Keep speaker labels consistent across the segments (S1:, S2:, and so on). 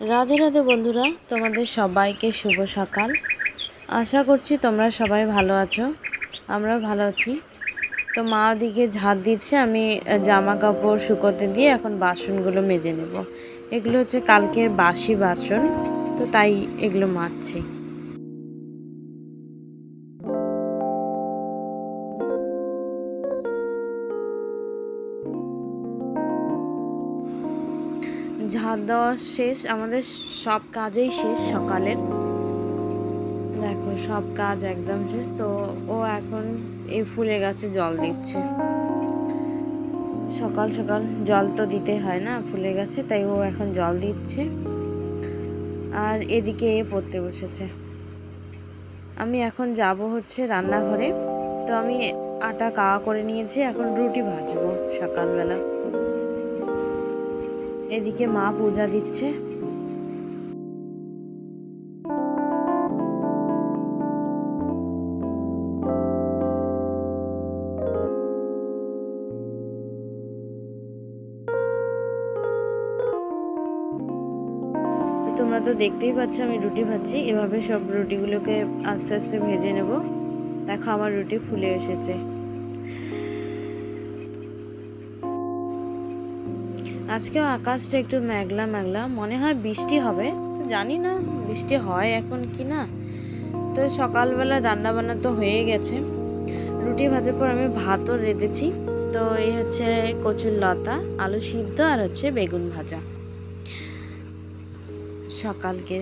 S1: রাধে রাধে বন্ধুরা, তোমাদের সবাইকে শুভ সকাল। আশা করছি তোমরা সবাই ভালো আছো আমরা ভালো আছি। তো মা ওদিকে ঝাঁট দিচ্ছে, আমি জামা কাপড় শুকোতে দিয়ে এখন বাসনগুলো মেজে নেব। এগুলো হচ্ছে কালকের বাসি বাসন, তো তাই এগুলো মাজছি। ঝাড় দেওয়া শেষ, আমাদের সব কাজেই শেষ সকালের। দেখো, সব কাজ একদম শেষ, তো ও এখন এই ফুলে গাছে জল দিচ্ছে। সকাল সকাল জল তো দিতে হয় না ফুলে গাছে, তাই ও এখন জল দিচ্ছে। আর এদিকে এ পড়তে বসেছে। আমি এখন যাব হচ্ছে রান্নাঘরে। তো আমি আটা কাওয়া করে নিয়েছি, এখন রুটি ভাজবো সকালবেলা। এদিকে মা পূজা দিচ্ছে। তোমরা তো দেখতেই পাচ্ছ, আমি রুটি ভাজছি। এভাবে সব রুটিগুলোকে আস্তে আস্তে ভেজে নেব। দেখো আমার রুটি ফুলে এসেছে। আজকেও আকাশটা একটু মেঘলা মেঘলা, মনে হয় বৃষ্টি হবে, তো জানি না, বৃষ্টি হয় এখন কি না। তো সকালবেলা রান্না বান্না তো হয়ে গেছে। রুটি ভাজার পর আমি ভাতও রেঁধেছি, তো এই হচ্ছে কচুর লতা, আলু সিদ্ধ আর হচ্ছে বেগুন ভাজা। সকালকে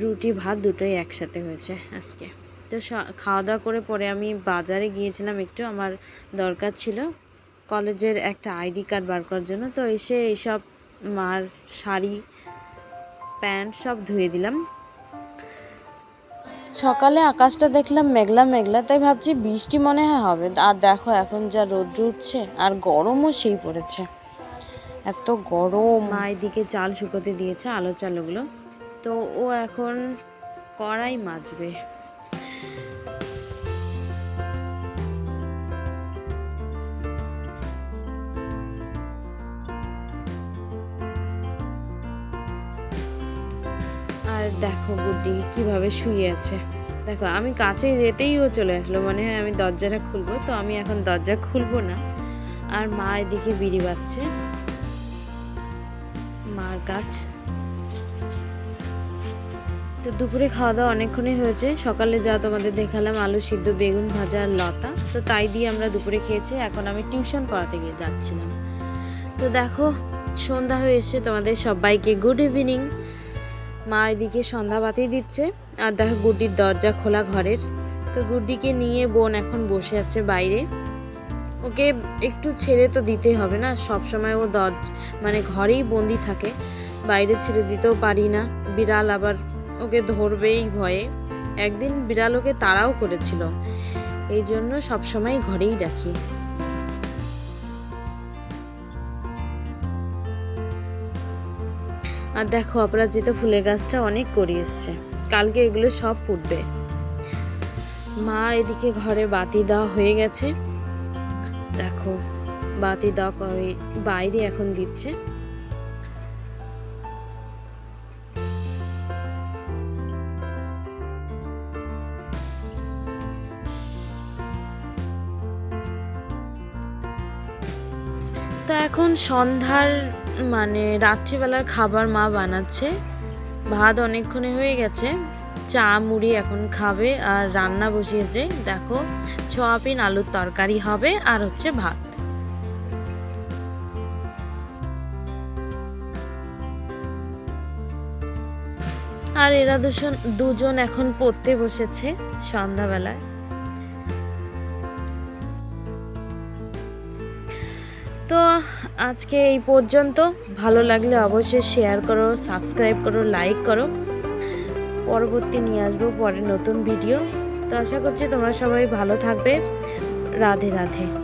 S1: রুটি ভাত দুটোই একসাথে হয়েছে আজকে। তো খাওয়া দাওয়া করে পরে আমি বাজারে গিয়েছিলাম একটু, আমার দরকার ছিল। কলেজের একটা আইডি কার্ড বার করার জন্য। তো এসে এইসব মার শাড়ি, প্যান্ট সব ধুয়ে দিলাম। সকালে আকাশটা দেখলাম মেঘলা মেঘলা, তাই ভাবছি বৃষ্টি মনে হয় হবে। আর দেখো এখন যা রোদ্র উঠছে, আর গরমও সেই পড়েছে। এত গরম। মা এদিকে চাল শুকোতে দিয়েছে, আলো চালগুলো। তো ও এখন কড়াই মাজবে। আর দেখো গুড্ডি কীভাবে শুয়ে আছে। দেখো, আমি কাছে যেতেই ও চলে আসলো। মনে হয় আমি দরজাটা খুলবো। তো আমি এখন দরজা খুলবো না। আর মা এদিকে বিড়ি বাচ্ছে মার কাজ। তো দুপুরে খাওয়া দাওয়া অনেকক্ষণই হয়েছে। সকালে যা তোমাদের দেখালাম, আলু সিদ্ধ, বেগুন ভাজা আর লতা। তো তাই দিয়ে আমরা দুপুরে খেয়েছি। এখন আমি টিউশন পড়াতে গিয়ে যাচ্ছিলাম। তো দেখো, সন্ধ্যা হয়ে এসে তোমাদের সবাইকে। Good evening. মা এদিকে সন্ধ্যা বাতি দিচ্ছে, আর দেখো গুড্ডির দরজা খোলা ঘরের। তো গুড্ডিকে নিয়ে বোন এখন বসে আছে বাইরে। ওকে একটু ছেড়ে তো দিতে হবে না, সব সময় ও দরজ মানে ঘরেই বন্দি থাকে। বাইরে ছেড়ে দিতেও পারি না। বিড়াল আবার ওকে ধরবেই ভয়ে। একদিন বিড়াল ওকে তাড়াও করেছিল। এই জন্য সবসময় ঘরেই রাখি। আর দেখো অপরাজিতা ফুলের গাছটা অনেক করি এসছে। কালকে এগুলো সব ফুটবে। মা এদিকে ঘরে বাতি দেওয়া হয়ে গেছে। দেখো, বাতি দেওয়া বাইরে এখন দিচ্ছে। তো এখন সন্ধ্যার মানে রাত্রিবেলার খাবার মা বানাচ্ছে। ভাত অনেকক্ষণে হয়ে গেছে। চা মুড়ি এখন খাবে আর রান্না বসিয়েছে। দেখো, সোয়াবিন আলুর তরকারি হবে আর হচ্ছে ভাত। আর এরা দুজন দুজন এখন পড়তে বসেছে সন্ধ্যাবেলায়। তো আজকে এই পর্যন্ত। ভালো লাগলে অবশ্যই শেয়ার করো সাবস্ক্রাইব করো লাইক করো। পরবর্তী নিয়ে আসব পরে নতুন ভিডিও তো আশা করছি তোমরা সবাই ভালো থাকবে। রাধে রাধে।